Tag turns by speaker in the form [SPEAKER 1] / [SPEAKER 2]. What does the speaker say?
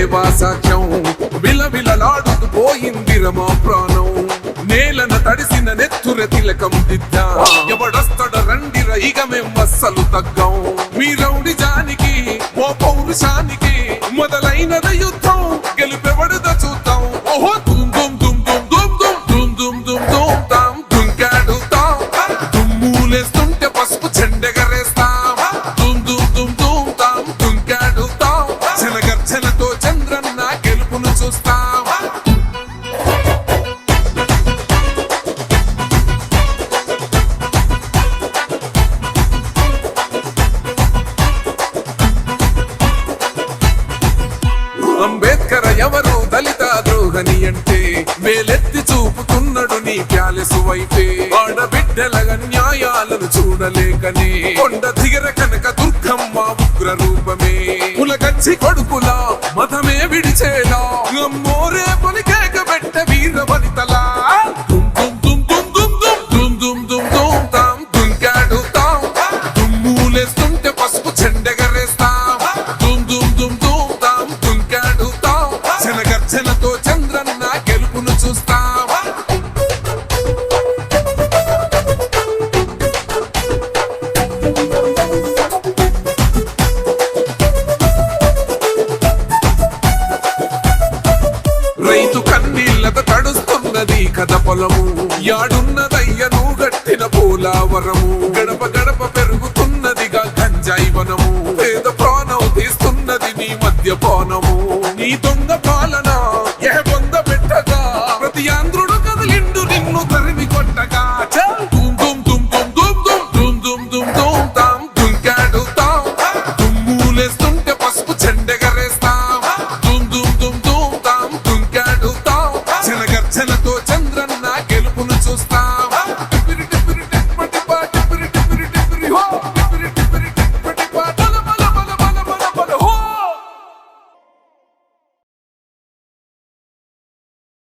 [SPEAKER 1] కత్తులు లేవా సాక్ష్యం విలవిలలాడుతూ పోయింది రమా ప్రాణం. నేలన తడిసిన నెత్తుర తిలకం దిద్దా. ఎవడొస్తడ రండి ఇక మేం అస్సలు తగ్గం. మీ రౌడి జానికి ఓ పౌరుషానికి మొదలైనద యుద్ధం. ద్రోహని అంటే మేలెత్తి చూపుతున్నాడు నీ ప్యాలెసు వైపే. ఆడబిడ్డల న్యాయాలను చూడలేకనే కొండ దిగర కనక దుర్గమ్మ ఉగ్ర రూపమే కులగచ్చి కొడుకుల మతమే విడిచేలా. అమ్మోరే పలికేక రైతు కన్నీళ్ళత తడుస్తున్నది కథ పొలము యాడున్నదయ్యను గట్టిన పోలావరము గడప గడప పెరుగుతున్నదిగా గంజాయి వనము పేద ప్రాణం తీస్తున్నది నీ మధ్య పోనము నీ దొంగ పాలన పెట్టగా కొట్టగా తాం పసుపు చెండగర